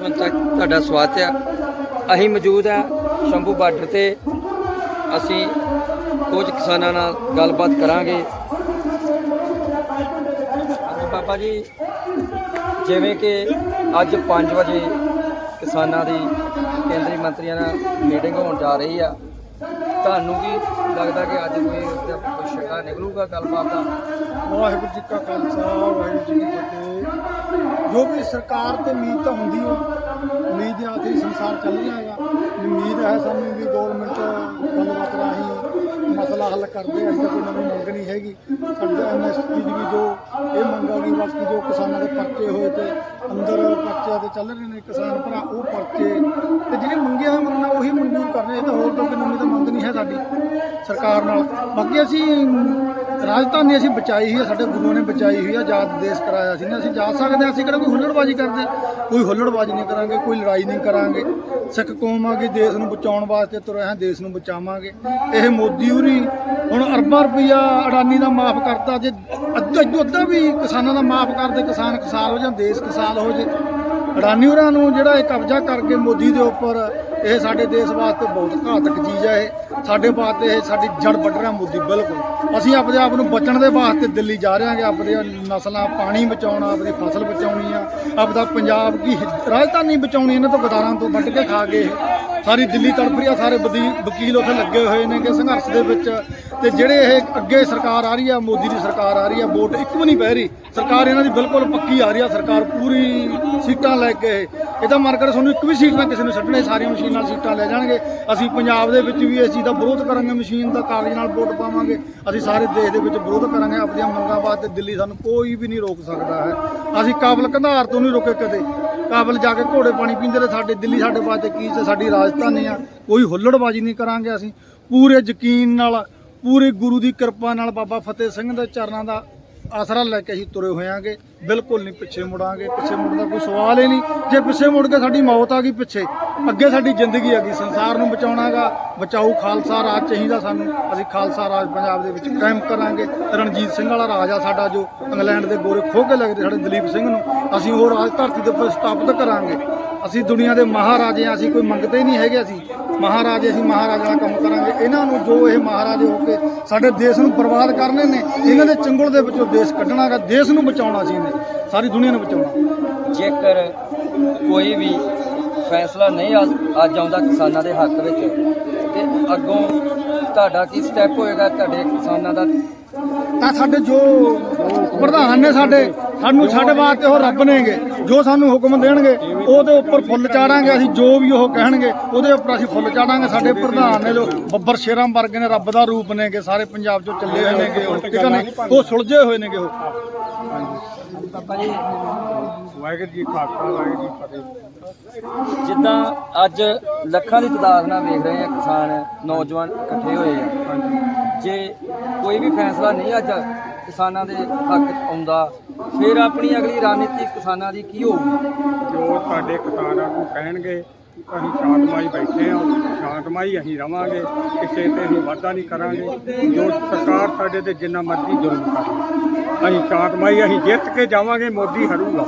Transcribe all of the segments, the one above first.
ਹੁਣ ਤੱਕ ਤੁਹਾਡਾ ਸਵਾਗਤ ਆ ਅਸੀਂ ਮੌਜੂਦ ਹਾਂ ਸ਼ੰਭੂ ਬਾਰਡਰ ਤੇ। ਅਸੀਂ ਕੁਝ ਕਿਸਾਨਾਂ ਨਾਲ ਗੱਲਬਾਤ ਕਰਾਂਗੇ। ਹਾਂਜੀ ਬਾਬਾ ਜੀ, ਜਿਵੇਂ ਕਿ ਅੱਜ 5 ਵਜੇ ਕਿਸਾਨਾਂ ਦੀ ਕੇਂਦਰੀ ਮੰਤਰੀਆਂ ਨਾਲ ਮੀਟਿੰਗ ਹੋਣ ਜਾ ਰਹੀ ਆ। ਤੁਹਾਨੂੰ ਕੀ ਲੱਗਦਾ ਕਿ ਅੱਜ ਕੋਈ ਉਹਦਾ ਕੋਈ ਸ਼ਿਕਾ ਨਿਕਲੂਗਾ ਗੱਲਬਾਤ ਦਾ? ਵਾਹਿਗੁਰੂ ਜੀ ਕਾ ਖਾਲਸਾ, ਵਾਹਿਗੁਰੂ ਜੀ ਕੀ ਜੋ ਵੀ ਸਰਕਾਰ ਤੇ ਉਮੀਦ ਤਾਂ ਹੁੰਦੀ ਹੋ ਉਮੀਦ ਦੇ ਆਖਰੀ ਸੰਸਾਰ ਚੱਲ ਰਿਹਾ ਹੈਗਾ। ਉਮੀਦ ਹੈ ਸਾਨੂੰ ਵੀ ਗਵਰਨਮੈਂਟ ਗੱਲਬਾਤ ਰਾਹੀਂ ਮਸਲਾ ਹੱਲ ਕਰਦੇ ਅਜੇ ਤੱਕ ਕੋਈ ਨਵੀਂ ਮੰਗ ਨਹੀਂ ਹੈਗੀ। ਸਾਡਾ ਐਮਐਸਪੀ ਦੀ ਵੀ ਜੋ ਇਹ ਮੰਗਾਂ ਦੀ ਗਈ, ਬਾਕੀ ਜੋ ਕਿਸਾਨਾਂ ਦੇ ਪਰਚੇ ਹੋਏ ਤੇ ਅੰਦਰ ਪਰਚੇ ਤੇ ਚੱਲ ਰਹੇ ਨੇ ਕਿਸਾਨ ਭਰਾ, ਉਹ ਪਰਚੇ ਤੇ ਜਿਹੜੇ ਮੰਗਿਆ ਹੋਇਆ ਮੰਗਣਾ, ਉਹੀ ਮਨਜ਼ੂਰ ਕਰ ਰਹੇ ਤਾਂ ਹੋਰ ਕੋਈ ਨਵੀਂ ਤਾਂ ਮੰਗ ਨਹੀਂ ਹੈ ਸਾਡੀ ਸਰਕਾਰ ਨਾਲ। ਬਾਕੀ ਅਸੀਂ ਰਾਜਧਾਨੀ ਅਸੀਂ ਬਚਾਈ ਹੋਈ ਹੈ ਸਾਡੇ ਗੁਰੂਆਂ ਨੇ ਬਚਾਈ ਹੋਈ ਹੈ ਆਜ਼ਾਦ ਦੇਸ਼ ਕਰਾਇਆ ਸੀ ਨਾ, ਅਸੀਂ ਜਾ ਸਕਦੇ ਹਾਂ, ਅਸੀਂ ਕਿਹੜਾ ਕੋਈ ਹੁੱਲੜਬਾਜ਼ੀ ਕਰਦੇ? ਕੋਈ ਹੁੱਲੜਬਾਜ਼ੀ ਨਹੀਂ ਕਰਾਂਗੇ, ਕੋਈ ਲੜਾਈ ਨਹੀਂ ਕਰਾਂਗੇ। ਸਿੱਖ ਕੌਮ ਆ ਕਿ ਦੇਸ਼ ਨੂੰ ਬਚਾਉਣ ਵਾਸਤੇ ਤੁਰੇ ਹਾਂ, ਦੇਸ਼ ਨੂੰ ਬਚਾਵਾਂਗੇ। ਇਹ ਮੋਦੀ ਉਰੀ ਹੁਣ ਅਰਬਾਂ ਰੁਪਈਆ ਅਡਾਨੀ ਦਾ ਮਾਫ ਕਰਤਾ, ਜੇ ਅੱਧਾ ਅੱਧਾ ਵੀ ਕਿਸਾਨਾਂ ਦਾ ਮਾਫ ਕਰਦੇ ਕਿਸਾਨ ਕਿਸਾਨ ਹੋ ਜਾਣ, ਦੇਸ਼ ਕਿਸਾਨ ਹੋ ਜੇ। ਅਡਾਨੀ ਹੋਰਾਂ ਨੂੰ ਜਿਹੜਾ ਇਹ ਕਬਜ਼ਾ ਕਰਕੇ ਮੋਦੀ ਦੇ ਉੱਪਰ ਇਹ ਸਾਡੇ ਦੇਸ਼ ਵਾਸਤੇ ਬਹੁਤ ਘਾਤਕ ਚੀਜ਼ ਹੈ ਇਹ। ਸਾਡੇ ਵਾਸਤੇ ਇਹ ਸਾਡੀ ਜੜ ਵੱਢ ਰਿਹਾ ਮੋਦੀ, ਬਿਲਕੁਲ। ਅਸੀਂ ਆਪਣੇ ਆਪ ਨੂੰ ਬਚਣ ਦੇ ਵਾਸਤੇ ਦਿੱਲੀ ਜਾ ਰਹੇ ਹਾਂਗੇ ਆਪਣੀਆਂ ਨਸਲਾਂ ਪਾਣੀ ਬਚਾਉਣਾ, ਆਪਣੀ ਫਸਲ ਬਚਾਉਣੀ ਆ। ਆਪਦਾ ਪੰਜਾਬ ਦੀ ਰਾਜਧਾਨੀ ਬਚਾਉਣੀ, ਇਹਨਾਂ ਤੋਂ ਗਦਾਰਾਂ ਤੋਂ ਵੱਢ ਕੇ ਖਾ ਗਏ ਇਹ। ਸਾਰੀ ਦਿੱਲੀ ਤੜਫ ਰਹੀ ਆ ਸਾਰੇ ਵਦੀ- ਵਕੀਲ ਉੱਥੇ ਲੱਗੇ ਹੋਏ ਨੇ ਕਿ ਸੰਘਰਸ਼ ਦੇ ਵਿੱਚ। ਤੇ ਜਿਹੜੇ ਇਹ ਅੱਗੇ ਸਰਕਾਰ ਆ ਰਹੀ ਆ, ਮੋਦੀ ਦੀ ਸਰਕਾਰ ਆ ਰਹੀ ਆ, ਵੋਟ ਇੱਕ ਵੀ ਨਹੀਂ ਪੈ ਰਹੀ। ਸਰਕਾਰ ਇਹਨਾਂ ਦੀ ਬਿਲਕੁਲ ਪੱਕੀ ਆ ਰਹੀ ਆ, ਸਰਕਾਰ ਪੂਰੀ ਸੀਟਾਂ ਲੈ ਕੇ ਇਹਦਾ ਤਾਂ ਮਨ ਕਰ ਸਾਨੂੰ ਇੱਕ ਵੀ ਸੀਟ ਨਾ ਕਿਸੇ ਨੂੰ ਛੱਡਣੇ, ਸਾਰੀਆਂ ਮਸ਼ੀਨਾਂ ਨਾਲ ਸੀਟਾਂ ਲੈ ਜਾਣਗੇ। ਅਸੀਂ ਪੰਜਾਬ ਦੇ ਵਿੱਚ ਵੀ ਇਸ ਚੀਜ਼ ਦਾ ਵਿਰੋਧ ਕਰਾਂਗੇ, ਮਸ਼ੀਨ ਦਾ ਕਾਗਜ਼ ਨਾਲ ਵੋਟ ਪਾਵਾਂਗੇ। ਅਸੀਂ ਸਾਰੇ ਦੇਸ਼ ਦੇ ਵਿੱਚ ਵਿਰੋਧ ਕਰਾਂਗੇ, ਆਪਣੀਆਂ ਮੰਗਾਂ ਵਾਸਤੇ ਦਿੱਲੀ ਸਾਨੂੰ ਕੋਈ ਵੀ ਨਹੀਂ ਰੋਕ ਸਕਦਾ ਹੈ। ਅਸੀਂ ਕਾਬਲ ਕੰਧਾਰ ਤੋਂ ਨਹੀਂ ਰੁਕੇ ਕਦੇ। ਕਾਬਲ ਜਾ ਕੇ ਘੋੜੇ ਪਾਣੀ ਪੀਂਦੇ ਰਹੇ, ਸਾਡੇ ਦਿੱਲੀ, ਸਾਡੇ ਵਾਸਤੇ ਕੀ ਤੇ ਸਾਡੀ ਰਾਜ ਰਾਜਧਾਨੀ ਆ। ਕੋਈ ਹੁੱਲੜਬਾਜ਼ੀ ਨਹੀਂ ਕਰਾਂਗੇ ਅਸੀਂ। ਪੂਰੇ ਯਕੀਨ ਨਾਲ ਪੂਰੇ ਗੁਰੂ ਦੀ ਕਿਰਪਾ ਨਾਲ ਬਾਬਾ ਫਤਿਹ ਸਿੰਘ ਦੇ ਚਰਨਾਂ ਦਾ ਆਸਰਾ ਲੈ ਕੇ ਅਸੀਂ ਤੁਰੇ ਹੋਇਆਂਗੇ। ਬਿਲਕੁਲ ਨਹੀਂ ਪਿੱਛੇ ਮੁੜਾਂਗੇ। ਪਿੱਛੇ ਮੁੜਨ ਦਾ ਕੋਈ ਸਵਾਲ ਹੀ ਨਹੀਂ। ਜੇ ਪਿੱਛੇ ਮੁੜ ਕੇ ਸਾਡੀ ਮੌਤ ਆ ਗਈ ਪਿੱਛੇ ਅੱਗੇ ਸਾਡੀ ਜ਼ਿੰਦਗੀ ਹੈਗੀ, ਸੰਸਾਰ ਨੂੰ ਬਚਾਉਣਾਗਾ ਬਚਾਊ ਖਾਲਸਾ ਰਾਜ ਚਾਹੀਦਾ ਸਾਨੂੰ। ਅਸੀਂ ਖਾਲਸਾ ਰਾਜ ਪੰਜਾਬ ਦੇ ਵਿੱਚ ਕਾਇਮ ਕਰਾਂਗੇ। ਰਣਜੀਤ ਸਿੰਘ ਵਾਲਾ ਰਾਜ ਆ ਸਾਡਾ ਜੋ ਇੰਗਲੈਂਡ ਦੇ ਗੋਰੇ ਖੋਹ ਕੇ ਲੱਗਦੇ ਸਾਡੇ ਦਲੀਪ ਸਿੰਘ ਨੂੰ ਅਸੀਂ ਉਹ ਰਾਜ ਧਰਤੀ ਦੇ ਉੱਪਰ ਸਥਾਪਿਤ ਕਰਾਂਗੇ। ਅਸੀਂ ਦੁਨੀਆ ਦੇ ਮਹਾਰਾਜੇ ਹਾਂ ਅਸੀਂ ਕੋਈ ਮੰਗਦੇ ਨਹੀਂ ਹੈਗੇ ਅਸੀਂ। ਮਹਾਰਾਜੇ, ਅਸੀਂ ਮਹਾਰਾਜਾ ਦਾ ਕੰਮ ਕਰਾਂਗੇ। ਇਹਨਾਂ ਨੂੰ ਜੋ ਇਹ ਮਹਾਰਾਜੇ ਹੋ ਕੇ ਸਾਡੇ ਦੇਸ਼ ਨੂੰ ਬਰਬਾਦ ਕਰਨੇ ਨੇ, ਇਹਨਾਂ ਦੇ ਚੰਗਲ ਦੇ ਵਿੱਚੋਂ ਦੇਸ਼ ਕੱਢਣਾਗਾ, ਦੇਸ਼ ਨੂੰ ਬਚਾਉਣਾ ਸੀ ਇਹਨੇ। ਸਾਰੀ ਦੁਨੀਆ ਨੂੰ ਬਚਾਉਣਾ। ਜੇਕਰ ਕੋਈ ਵੀ ਫੈਸਲਾ ਨਹੀਂ ਅੱਜ- ਅੱਜ ਆਉਂਦਾ ਕਿਸਾਨਾਂ ਦੇ ਹੱਕ ਵਿੱਚ। ਤੇ ਅੱਗੋਂ ਤੁਹਾਡਾ ਕੀ ਸਟੈਪ ਹੋਏਗਾ ਤੁਹਾਡੇ ਕਿਸਾਨਾਂ ਦਾ? ਤਾਂ ਸਾਡੇ ਜੋ ਪ੍ਰਧਾਨ ਨੇ ਸਾਡੇ ਸਾਨੂੰ ਸਾਡੇ ਵਾਸਤੇ ਉਹ ਰੱਬ ਨੇਗੇ। ਜੋ ਸਾਨੂੰ ਹੁਕਮ ਦੇਣਗੇ ਉਹਦੇ ਉੱਪਰ ਫੁੱਲ ਚਾੜਾਂਗੇ ਅਸੀਂ ਜੋ ਵੀ ਉਹ ਕਹਿਣਗੇ ਉਹਦੇ ਉੱਪਰ ਅਸੀਂ ਫੁੱਲ ਚਾੜਾਂਗੇ। ਸਾਡੇ ਪ੍ਰਧਾਨ ਨੇ ਜੋ ਬੱਬਰ ਸ਼ੇਰਾਂ ਵਰਗੇ ਨੇ ਰੱਬ ਦਾ ਰੂਪ ਨੇਗੇ ਸਾਰੇ ਪੰਜਾਬ 'ਚੋਂ ਚੱਲੇ ਹੋਏ ਨੇਗੇ ਉਹ ਠੀਕ ਨੇ ਉਹ ਸੁਲਝੇ ਹੋਏ ਨੇਗੇ ਉਹ। ਜੀ ਵਾਹਿਗੁਰੂ ਜੀ ਖਾਲਸਾ ਵਾਹਿਗੁਰੂ ਜੀ ਫਤਿਹ। ਜਿੱਦਾਂ ਅੱਜ ਲੱਖਾਂ ਦੀ ਤਾਦਾਦ ਨਾਲ ਵੇਖ ਰਹੇ ਆ ਕਿਸਾਨ, ਨੌਜਵਾਨ ਇਕੱਠੇ ਹੋਏ ਆ। ਜੇ ਕੋਈ ਵੀ ਫੈਸਲਾ ਨਹੀਂ ਅੱਜ ਕਿਸਾਨਾਂ ਦੇ ਹੱਕ 'ਚ ਆਉਂਦਾ, ਫਿਰ ਆਪਣੀ ਅਗਲੀ ਰਣਨੀਤੀ ਕਿਸਾਨਾਂ ਦੀ ਕੀ ਹੋਊਗੀ? ਜੋ ਸਾਡੇ ਕਿਸਾਨਾਂ ਨੂੰ ਕਹਿਣਗੇ, ਅਸੀਂ ਸ਼ਾਂਤਮਈ ਬੈਠੇ ਹਾਂ, ਸ਼ਾਂਤਮਈ ਅਸੀਂ ਰਵਾਂਗੇ, ਕਿਸੇ ਤੇ ਅਸੀਂ ਵਾਅਦਾ ਨਹੀਂ ਕਰਾਂਗੇ। ਜੋ ਸਰਕਾਰ ਸਾਡੇ ਤੇ ਜਿੰਨਾ ਮਰਜ਼ੀ ਜ਼ੁਲਮ ਕਰੇ, ਅਸੀਂ ਸ਼ਾਂਤਮਈ ਅਸੀਂ ਜਿੱਤ ਕੇ ਜਾਵਾਂਗੇ, ਮੋਦੀ ਹਰੂਗਾ।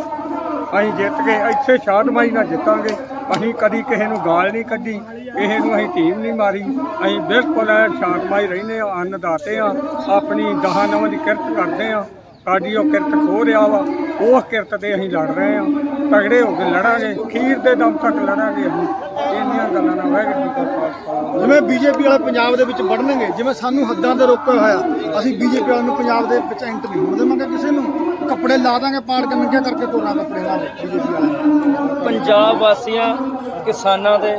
ਅਸੀਂ ਜਿੱਤ ਕੇ ਇੱਥੇ ਸ਼ਾਂਤਮਈ ਨਾਲ ਜਿੱਤਾਂਗੇ। ਅਸੀਂ ਕਦੀ ਕਿਸੇ ਨੂੰ ਗਾਲ ਨਹੀਂ ਕੱਢੀ, ਕਿਸੇ ਨੂੰ ਅਸੀਂ ਟੀਮ ਨਹੀਂ ਮਾਰੀ। ਅਸੀਂ ਬਿਲਕੁਲ ਐਨ ਸ਼ਾਂਤਮਈ ਰਹਿੰਦੇ ਹਾਂ, ਅੰਨਦਾਤੇ ਹਾਂ, ਆਪਣੀ ਦਹਾਂ ਨਵਾਂ ਦੀ ਕਿਰਤ ਕਰਦੇ ਹਾਂ। ਸਾਡੀ ਉਹ ਕਿਰਤ ਖੋ ਰਿਹਾ ਵਾ, ਉਸ ਕਿਰਤ ਤੇ ਅਸੀਂ ਲੜ ਰਹੇ ਹਾਂ। ਤਗੜੇ ਹੋ ਕੇ ਲੜਾਂਗੇ, ਖੀਰ ਦੇ ਦਮ ਤੱਕ ਲੜਾਂਗੇ ਅਸੀਂ। ਇੰਨੀਆਂ ਗੱਲਾਂ ਨਾਲ ਵਾਹਿਗੁਰੂ ਜੀ ਕਾ ਖਾਲਸਾ। ਜਿਵੇਂ ਬੀਜੇਪੀ ਵਾਲੇ ਪੰਜਾਬ ਦੇ ਵਿੱਚ ਵੜਨਗੇ, ਜਿਵੇਂ ਸਾਨੂੰ ਹੱਦਾਂ ਤੇ ਰੋਕਿਆ ਹੋਇਆ, ਅਸੀਂ ਬੀਜੇਪੀ ਵਾਲਿਆਂ ਨੂੰ ਪੰਜਾਬ ਦੇ ਵਿੱਚ ਐਂਟਰ ਨਹੀਂ ਹੋਣ ਦੇਵਾਂਗੇ ਕਿਸੇ ਨੂੰ? ਕੱਪੜੇ ਲਾ ਦਾਂਗੇ, ਪਾੜ ਕੇ ਨੰਗੇ ਕਰਕੇ ਤੋਰਾਂ ਕੱਪੜੇ ਨਾਲ ਬੀਜੇਪੀ ਵਾਲਿਆਂ ਨੂੰ। ਪੰਜਾਬ ਵਾਸੀਆਂ, ਕਿਸਾਨਾਂ ਦੇ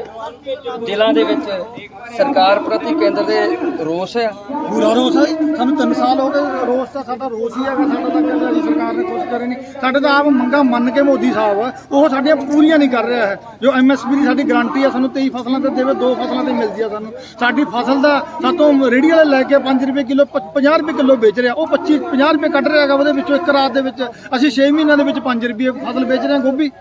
ਦਿਲਾਂ ਦੇ ਵਿੱਚ ਸਰਕਾਰ ਪ੍ਰਤੀ ਕੇਂਦਰ ਦੇ ਰੋਸ ਹੈ? ਪੂਰਾ ਰੋਸ ਹੈ ਜੀ। ਸਾਨੂੰ 3 ਸਾਲ ਹੋ ਗਏ ਰੋਸ ਤਾਂ ਸਾਡਾ ਰੋਸ ਹੀ ਹੈਗਾ। ਸਾਡਾ ਤਾਂ ਕਹਿੰਦਾ ਜੀ ਸਰਕਾਰ ਨੇ ਕੁਝ ਕਰੇ ਨਹੀਂ ਸਾਡੇ ਤਾਂ ਆਪ ਮੰਗਾ ਮੰਨ ਕੇ ਮੋਦੀ ਸਾਹਿਬ ਉਹ ਸਾਡੀਆਂ ਪੂਰੀਆਂ ਨਹੀਂ ਕਰ ਰਿਹਾ ਹੈ। ਜੋ ਐਮਐਸਪੀ ਦੀ ਸਾਡੀ ਗਾਰੰਟੀ ਆ, ਸਾਨੂੰ 23 ਫਸਲਾਂ ਤੇ ਦੇਵੇ, ਦੋ ਫਸਲਾਂ ਤੇ ਮਿਲਦੀ ਆ ਸਾਨੂੰ। ਸਾਡੀ ਫਸਲ ਦਾ ਸਾਤੋਂ ਰੇਹੜੀ ਵਾਲੇ ਲੈ ਕੇ 5 ਰੁਪਏ ਕਿਲੋ 50 ਰੁਪਏ ਕਿਲੋ ਵੇਚ ਰਿਹਾ। ਉਹ 25 50 ਰੁਪਏ ਕੱਢ ਰਿਹਾ ਹੈਗਾ ਉਹਦੇ ਵਿੱਚੋਂ ਇੱਕ ਰਾਤ ਦੇ ਵਿੱਚ। ਅਸੀਂ 6 ਮਹੀਨਿਆਂ ਦੇ ਵਿੱਚ 5 ਰੁਪਏ ਫਸਲ ਵੇਚ ਰਹੇ ਹਾਂ ਗੋਭੀ।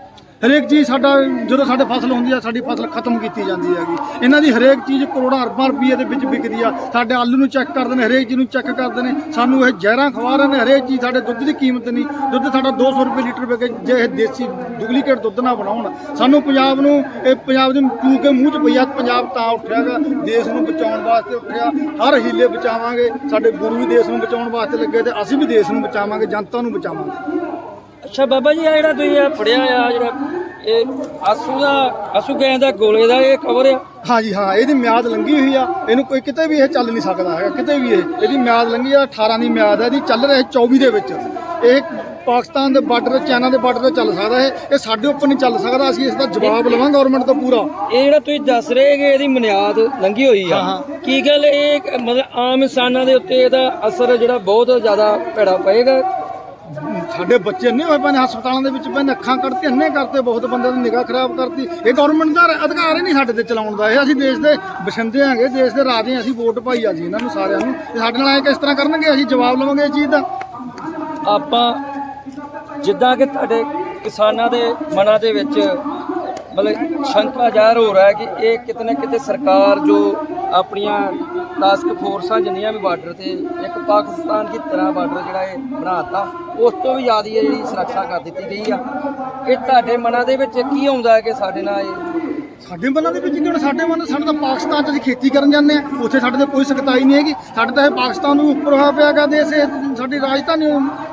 ਹਰੇਕ ਚੀਜ਼ ਸਾਡਾ, ਜਦੋਂ ਸਾਡੇ ਫਸਲ ਹੁੰਦੀ ਆ, ਸਾਡੀ ਫਸਲ ਖਤਮ ਕੀਤੀ ਜਾਂਦੀ ਹੈਗੀ। ਇਹਨਾਂ ਦੀ ਹਰੇਕ ਚੀਜ਼ ਕਰੋੜਾਂ ਅਰਬਾਂ ਰੁਪਏ ਦੇ ਵਿੱਚ ਵਿਕਦੀ ਆ। ਸਾਡੇ ਆਲੂ ਨੂੰ ਚੈੱਕ ਕਰਦੇ ਨੇ, ਹਰੇਕ ਚੀਜ਼ ਨੂੰ ਚੈੱਕ ਕਰਦੇ ਨੇ। ਸਾਨੂੰ ਇਹ ਜ਼ਹਿਰਾਂ ਖਵਾ ਰਹੇ ਨੇ, ਹਰੇਕ ਚੀਜ਼ ਸਾਡੇ ਦੁੱਧ ਦੀ ਕੀਮਤ ਨਹੀਂ। ਦੁੱਧ ਸਾਡਾ 200 ਰੁਪਏ ਲੀਟਰ ਵਿਕੇ ਜੇ ਇਹ ਦੇਸੀ ਡੁਪਲੀਕੇਟ ਦੁੱਧ ਨਾ ਬਣਾਉਣ। ਸਾਨੂੰ ਪੰਜਾਬ ਨੂੰ, ਇਹ ਪੰਜਾਬ ਦੇ ਚੂ ਕੇ ਮੂੰਹ 'ਚ ਪਈਆ, ਪੰਜਾਬ ਤਾਂ ਉੱਠਿਆਗਾ ਦੇਸ਼ ਨੂੰ ਬਚਾਉਣ ਵਾਸਤੇ ਉੱਠਿਆ। ਹਰ ਹੀਲੇ ਬਚਾਵਾਂਗੇ। ਸਾਡੇ ਗੁਰੂ ਵੀ ਦੇਸ਼ ਨੂੰ ਬਚਾਉਣ ਵਾਸਤੇ ਲੱਗੇ ਤੇ ਅਸੀਂ ਵੀ ਦੇਸ਼ ਨੂੰ ਬਚਾਵਾਂਗੇ, ਜਨਤਾ ਨੂੰ ਬਚਾਵਾਂਗੇ। ਅੱਛਾ ਬਾਬਾ ਜੀ ਆ ਜਿਹੜਾ ਤੁਸੀਂ ਆ ਫੜਿਆ ਆ ਜਿਹੜਾ ਇਹ ਆਸੂ ਦਾ ਆਸੂ ਗੈਂ ਦਾ ਗੋਲੇ ਦਾ ਇਹ ਕਵਰ ਆ? ਹਾਂਜੀ ਹਾਂ ਇਹਦੀ ਮਿਆਦ ਲੰਘੀ ਹੋਈ ਆ। ਇਹਨੂੰ ਕੋਈ ਕਿਤੇ ਵੀ ਇਹ ਚੱਲ ਨਹੀਂ ਸਕਦਾ ਹੈਗਾ ਕਿਤੇ ਵੀ ਇਹ। ਇਹਦੀ ਮਿਆਦ ਲੰਘੀ ਆ 18 ਦੀ ਮਿਆਦ ਹੈ ਇਹਦੀ ਚੱਲ ਰਹੀ 24 ਦੇ ਵਿੱਚ। ਇਹ ਪਾਕਿਸਤਾਨ ਦੇ ਬਾਰਡਰ ਚਾਈਨਾ ਦੇ ਬਾਰਡਰ ਤੇ ਚੱਲ ਸਕਦਾ ਇਹ। ਇਹ ਸਾਡੇ ਉੱਪਰ ਨਹੀਂ ਚੱਲ ਸਕਦਾ ਅਸੀਂ ਇਸ ਦਾ ਜਵਾਬ ਲਵਾਂਗੇ ਗਵਰਨਮੈਂਟ ਤੋਂ ਪੂਰਾ। ਇਹ ਜਿਹੜਾ ਤੁਸੀਂ ਦੱਸ ਰਹੇ ਕਿ ਇਹਦੀ ਬੁਨਿਆਦ ਲੰਗੀ ਹੋਈ ਆ। ਹਾਂ, ਕੀ ਗੱਲ ਇਹ ਇੱਕ ਮਤਲਬ ਆਮ ਇਨਸਾਨਾਂ ਦੇ ਉੱਤੇ ਇਹਦਾ ਅਸਰ ਜਿਹੜਾ ਬਹੁਤ ਜ਼ਿਆਦਾ ਭੈੜਾ ਪਏਗਾ? ਸਾਡੇ ਬੱਚੇ ਅੰਨੇ ਹੋਏ ਪਏ ਹਸਪਤਾਲਾਂ ਦੇ ਵਿੱਚ ਪਏ ਅੱਖਾਂ ਕੱਢਤੇ ਅੰਨੇ ਕਰਤੇ, ਬਹੁਤ ਬੰਦੇ ਦੀ ਨਿਗਾਹ ਖਰਾਬ ਕਰਤੀ। ਇਹ ਗਵਰਨਮੈਂਟ ਦਾ ਅਧਿਕਾਰ ਹੀ ਨਹੀਂ ਸਾਡੇ ਤੇ ਚਲਾਉਣ ਦਾ। ਇਹ ਅਸੀਂ ਦੇਸ਼ ਦੇ ਬਸ਼ਿੰਦੇ ਆਂਗੇ ਦੇਸ਼ ਦੇ ਰਾਜੇ ਅਸੀਂ ਵੋਟ ਪਾਈ ਆ ਜੀ ਇਹਨਾਂ ਨੂੰ ਸਾਰਿਆਂ ਨੂੰ। ਇਹ ਸਾਡੇ ਨਾਲ ਐ ਕਿਸ ਤਰ੍ਹਾਂ ਕਰਨਗੇ? ਅਸੀਂ ਜਵਾਬ ਲਵਾਂਗੇ ਇਹ ਚੀਜ਼ ਦਾ। ਆਪਾਂ ਜਿੱਦਾਂ ਕਿ ਤੁਹਾਡੇ ਕਿਸਾਨਾਂ ਦੇ ਮਨਾਂ ਦੇ ਵਿੱਚ ਮਤਲਬ ਸ਼ੰਕਾ ਜ਼ਾਹਰ ਹੋ ਰਿਹਾ ਹੈ ਕਿ ਇਹ ਕਿਤੇ ਨਾ ਕਿਤੇ ਸਰਕਾਰ ਜੋ ਆਪਣੀਆਂ ਟਾਸਕ ਫੋਰਸਾਂ ਜਿੰਨੀਆਂ ਵੀ ਬਾਰਡਰ ਤੇ ਇੱਕ ਪਾਕਿਸਤਾਨ ਦੀ ਤਰ੍ਹਾਂ ਬਾਰਡਰ ਜਿਹੜਾ ਇਹ ਬਣਾਤਾ, ਉਸ ਤੋਂ ਵੀ ਜ਼ਿਆਦਾ ਇਹ ਜਿਹੜੀ ਸੁਰੱਖਿਆ ਕਰ ਦਿੱਤੀ ਗਈ ਆ। ਇਹ ਤੁਹਾਡੇ ਮਨਾਂ ਦੇ ਵਿੱਚ ਕੀ ਆਉਂਦਾ ਹੈ ਕਿ ਸਾਡੇ ਨਾਲ ਇਹ ਸਾਡੇ ਮਨਾਂ ਦੇ ਵਿੱਚ ਕਿਉਂ ਸਾਡੇ ਮਨ, ਸਾਡੇ ਤਾਂ ਪਾਕਿਸਤਾਨ 'ਚ ਅਸੀਂ ਖੇਤੀ ਕਰਨ ਜਾਂਦੇ ਆ ਉੱਥੇ ਸਾਡੇ ਤੇ ਕੋਈ ਸਖਤਾਈ ਨਹੀਂ ਹੈਗੀ। ਸਾਡੇ ਤਾਂ ਇਹ ਪਾਕਿਸਤਾਨ ਨੂੰ ਉੱਪਰ ਹੋਇਆ ਪਿਆਗਾ ਦੇਸ਼, ਇਹ ਸਾਡੀ ਰਾਜਧਾਨੀ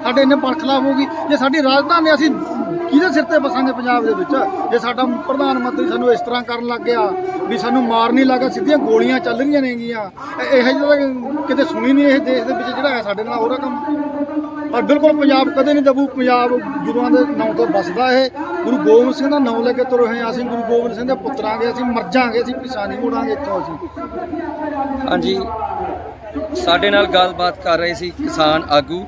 ਸਾਡੇ ਇੰਨੇ ਬਰਖਲਾਫ ਹੋਗੀ ਜੇ ਸਾਡੀ ਰਾਜਧਾਨੀ ਅਸੀਂ ਕਿਹਦੇ ਸਿਰ ਤੇ ਬਸਾਂਗੇ ਪੰਜਾਬ ਦੇ ਵਿੱਚ? ਜੇ ਸਾਡਾ ਪ੍ਰਧਾਨ ਮੰਤਰੀ ਸਾਨੂੰ ਇਸ ਤਰ੍ਹਾਂ ਕਰਨ ਲੱਗ ਗਿਆ ਵੀ ਸਾਨੂੰ ਮਾਰ ਨਹੀਂ ਲੱਗਾ, ਸਿੱਧੀਆਂ ਗੋਲੀਆਂ ਚੱਲ ਰਹੀਆਂ ਨੇਗੀਆਂ। ਇਹ- ਇਹੋ ਜਿਹਾ ਕਿਤੇ ਸੁਣੀ ਨਹੀਂ ਇਹ ਦੇਸ਼ ਦੇ ਵਿੱਚ ਜਿਹੜਾ ਹੈ ਸਾਡੇ ਨਾਲ ਹੋ ਕੰਮ। ਪਰ ਬਿਲਕੁਲ ਪੰਜਾਬ ਕਦੇ ਨਹੀਂ ਦਬੂ। ਪੰਜਾਬ ਗੁਰੂਆਂ ਦੇ ਨਾਂ ਤੋਂ ਬਸਦਾ ਇਹ। ਗੁਰੂ ਗੋਬਿੰਦ ਸਿੰਘ ਦਾ ਨਾਮ ਲੈ ਕੇ ਤੁਰੇ ਹੋਏ ਅਸੀਂ। ਗੁਰੂ ਗੋਬਿੰਦ ਸਿੰਘ ਦੇ ਪੁੱਤਰਾਂਗੇ ਅਸੀਂ ਮਰ ਜਾਾਂਗੇ, ਅਸੀਂ ਨਹੀਂ ਮੁੜਾਂਗੇ ਇੱਥੋਂ ਅਸੀਂ। ਹਾਂਜੀ। ਸਾਡੇ ਨਾਲ ਗੱਲਬਾਤ ਕਰ ਰਹੇ ਸੀ ਕਿਸਾਨ ਆਗੂ।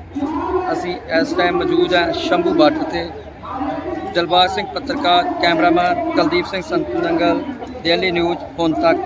ਅਸੀਂ ਇਸ ਟਾਈਮ ਮੌਜੂਦ ਹਾਂ ਸ਼ੰਭੂ ਬਾਰਡਰ ਤੇ। ਦਲਬਾਗ ਸਿੰਘ ਪੱਤਰਕਾਰ, cameraman Kuldeep Singh Santu Nangal daily news ਹੁਣ ਤੱਕ।